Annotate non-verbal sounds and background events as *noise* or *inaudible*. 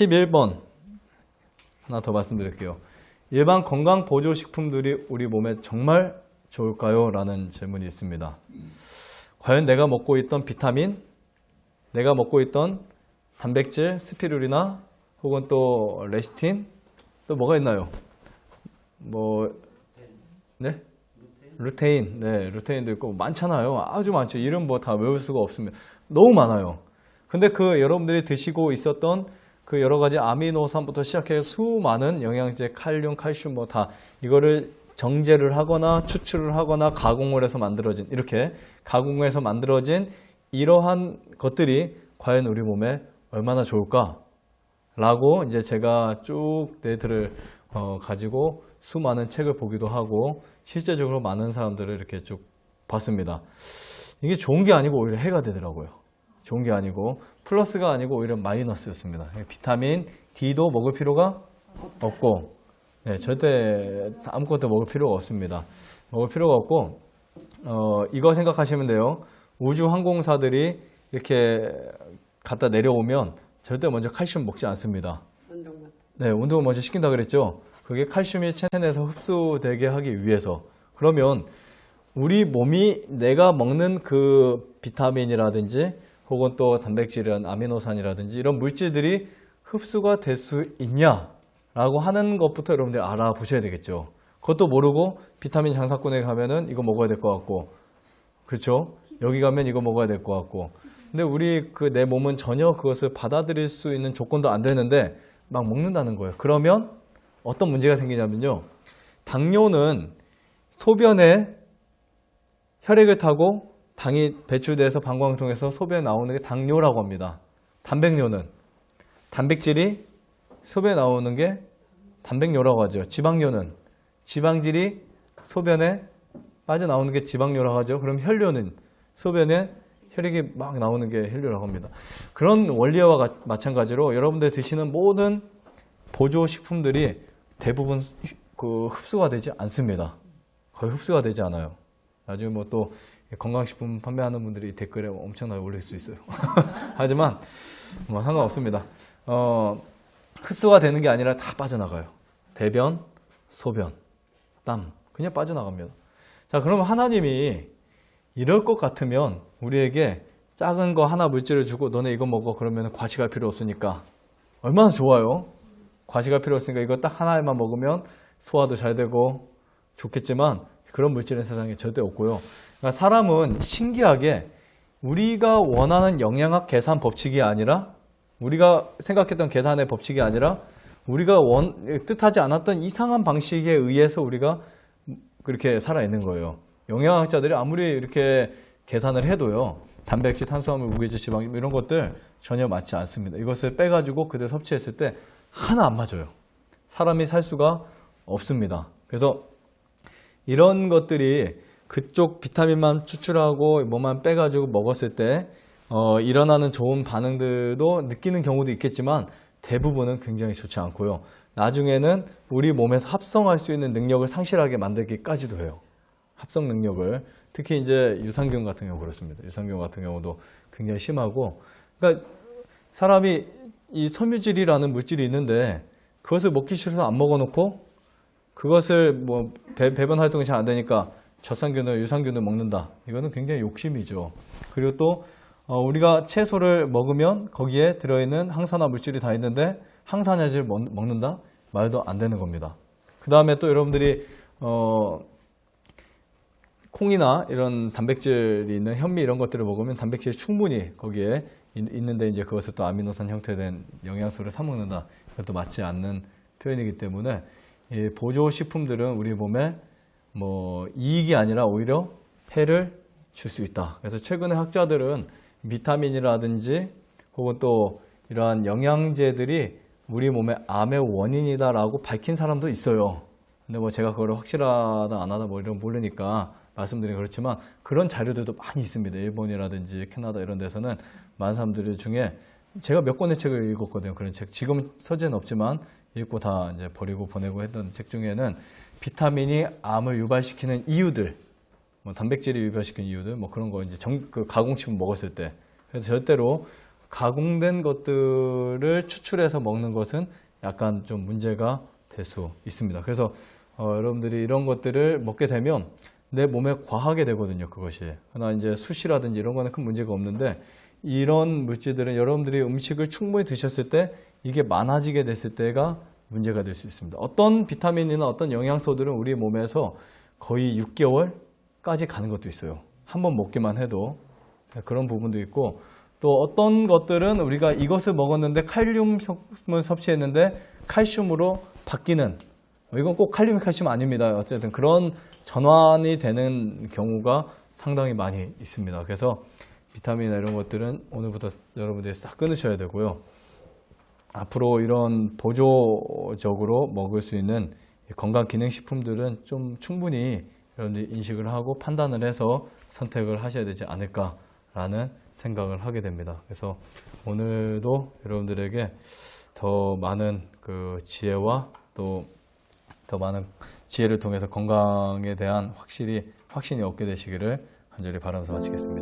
11번 하나 더 말씀드릴게요. 일반 건강 보조 식품들이 우리 몸에 정말 좋을까요? 라는 질문이 있습니다. 과연 내가 먹고 있던 비타민, 내가 먹고 있던 단백질, 스피루리나 혹은 또 레시틴 또 뭐가 있나요? 뭐 네? 루테인, 네, 루테인도 있고 많잖아요. 아주 많죠. 이름 뭐 다 외울 수가 없습니다. 너무 많아요. 근데 그 여러분들이 드시고 있었던 그 여러 가지 아미노산부터 시작해서 수많은 영양제, 칼륨, 칼슘 뭐 다 이거를 정제를 하거나 추출을 하거나 가공을 해서 만들어진 이렇게 가공해서 만들어진 이러한 것들이 과연 우리 몸에 얼마나 좋을까? 라고 이제 제가 쭉 데이터를 어, 가지고 수많은 책을 보기도 하고 실제적으로 많은 사람들을 이렇게 쭉 봤습니다. 이게 좋은 게 아니고 오히려 해가 되더라고요. 좋은 게 아니고 플러스가 아니고 오히려 마이너스였습니다. 비타민 D도 먹을 필요가 없고 네, 절대 아무것도 먹을 필요가 없습니다. 먹을 필요가 없고 어, 이거 생각하시면 돼요. 우주 항공사들이 이렇게 갖다 내려오면 절대 먼저 칼슘 먹지 않습니다. 네, 운동을 먼저 시킨다 그랬죠. 그게 칼슘이 체내에서 흡수되게 하기 위해서. 그러면 우리 몸이 내가 먹는 그 비타민이라든지 혹은 또 단백질이란 아미노산이라든지 이런 물질들이 흡수가 될 수 있냐라고 하는 것부터 여러분들이 알아보셔야 되겠죠. 그것도 모르고 비타민 장사꾼에 가면은 이거 먹어야 될 것 같고 그렇죠? 여기 가면 이거 먹어야 될 것 같고. 근데 우리 그 내 몸은 전혀 그것을 받아들일 수 있는 조건도 안 되는데 막 먹는다는 거예요. 그러면 어떤 문제가 생기냐면요. 당뇨는 소변에 혈액을 타고 당이 배출돼서 방광을 통해서 소변에 나오는 게 당뇨라고 합니다. 단백뇨는 단백질이 소변에 나오는 게 단백뇨라고 하죠. 지방뇨는 지방질이 소변에 빠져나오는 게 지방뇨라고 하죠. 그럼 혈뇨는 소변에 혈액이 막 나오는 게 혈뇨라고 합니다. 그런 원리와 가- 마찬가지로 여러분들 드시는 모든 보조 식품들이 대부분 흡- 그 흡수가 되지 않습니다. 거의 흡수가 되지 않아요. 나중에 뭐 또 건강식품 판매하는 분들이 댓글에 엄청나게 올릴 수 있어요. *laughs* 하지만 뭐 상관없습니다. 어, 흡수가 되는 게 아니라 다 빠져나가요. 대변, 소변, 땀 그냥 빠져나갑니다. 자, 그러면 하나님이 이럴 것 같으면 우리에게 작은 거 하나 물질을 주고 너네 이거 먹어 그러면 과식할 필요 없으니까 얼마나 좋아요. 과식할 필요 없으니까 이거 딱 하나만 먹으면 소화도 잘 되고 좋겠지만 그런 물질은 세상에 절대 없고요. 그러니까 사람은 신기하게 우리가 원하는 영양학 계산 법칙이 아니라 우리가 생각했던 계산의 법칙이 아니라 우리가 원, 뜻하지 않았던 이상한 방식에 의해서 우리가 그렇게 살아있는 거예요. 영양학자들이 아무리 이렇게 계산을 해도요. 단백질, 탄수화물, 무게질, 지방 이런 것들 전혀 맞지 않습니다. 이것을 빼가지고 그대로 섭취했을 때 하나 안 맞아요. 사람이 살 수가 없습니다. 그래서 이런 것들이 그쪽 비타민만 추출하고 뭐만 빼가지고 먹었을 때 어, 일어나는 좋은 반응들도 느끼는 경우도 있겠지만 대부분은 굉장히 좋지 않고요. 나중에는 우리 몸에서 합성할 수 있는 능력을 상실하게 만들기까지도 해요. 합성 능력을 특히 이제 유산균 같은 경우 그렇습니다. 유산균 같은 경우도 굉장히 심하고 그러니까 사람이 이 섬유질이라는 물질이 있는데 그것을 먹기 싫어서 안 먹어놓고 그것을 뭐 배, 배변 활동이 잘 안 되니까 젖산균을 유산균을 먹는다. 이거는 굉장히 욕심이죠. 그리고 또 어, 우리가 채소를 먹으면 거기에 들어있는 항산화 물질이 다 있는데 항산화질 먹- 먹는다? 말도 안 되는 겁니다. 그 다음에 또 여러분들이 어, 콩이나 이런 단백질이 있는 현미 이런 것들을 먹으면 단백질이 충분히 거기에 있- 있는데 이제 그것을 또 아미노산 형태된 영양소를 사 먹는다. 그것도 맞지 않는 표현이기 때문에 이 보조 식품들은 우리 몸에 뭐 이익이 아니라 오히려 폐를 줄 수 있다. 그래서 최근에 학자들은 비타민이라든지 혹은 또 이러한 영양제들이 우리 몸의 암의 원인이다라고 밝힌 사람도 있어요. 근데 뭐 제가 그걸 확실하다 안 하다 뭐 이런 거 모르니까 말씀드리긴 그렇지만 그런 자료들도 많이 있습니다. 일본이라든지 캐나다 이런 데서는 많은 사람들 중에 제가 몇 권의 책을 읽었거든요. 그런 책. 지금 서재는 없지만 읽고 다 이제 버리고 보내고 했던 책 중에는 비타민이 암을 유발시키는 이유들, 뭐 단백질이 유발시키는 이유들, 뭐 그런 거 이제 정, 그 가공식품 먹었을 때. 그래서 절대로 가공된 것들을 추출해서 먹는 것은 약간 좀 문제가 될 수 있습니다. 그래서 어, 여러분들이 이런 것들을 먹게 되면 내 몸에 과하게 되거든요. 그것이. 그러나 이제 수시라든지 이런 거는 큰 문제가 없는데 이런 물질들은 여러분들이 음식을 충분히 드셨을 때 이게 많아지게 됐을 때가 문제가 될 수 있습니다. 어떤 비타민이나 어떤 영양소들은 우리 몸에서 거의 6개월까지 가는 것도 있어요. 한 번 먹기만 해도 그런 부분도 있고 또 어떤 것들은 우리가 이것을 먹었는데 칼륨을 섭취했는데 칼슘으로 바뀌는 이건 꼭 칼륨이 칼슘 아닙니다. 어쨌든 그런 전환이 되는 경우가 상당히 많이 있습니다. 그래서 비타민이나 이런 것들은 오늘부터 여러분들이 싹 끊으셔야 되고요. 앞으로 이런 보조적으로 먹을 수 있는 건강 기능 식품들은 좀 충분히 여러분들이 인식을 하고 판단을 해서 선택을 하셔야 되지 않을까라는 생각을 하게 됩니다. 그래서 오늘도 여러분들에게 더 많은 그 지혜와 또 더 많은 지혜를 통해서 건강에 대한 확실히 확신이 얻게 되시기를 간절히 바라면서 마치겠습니다.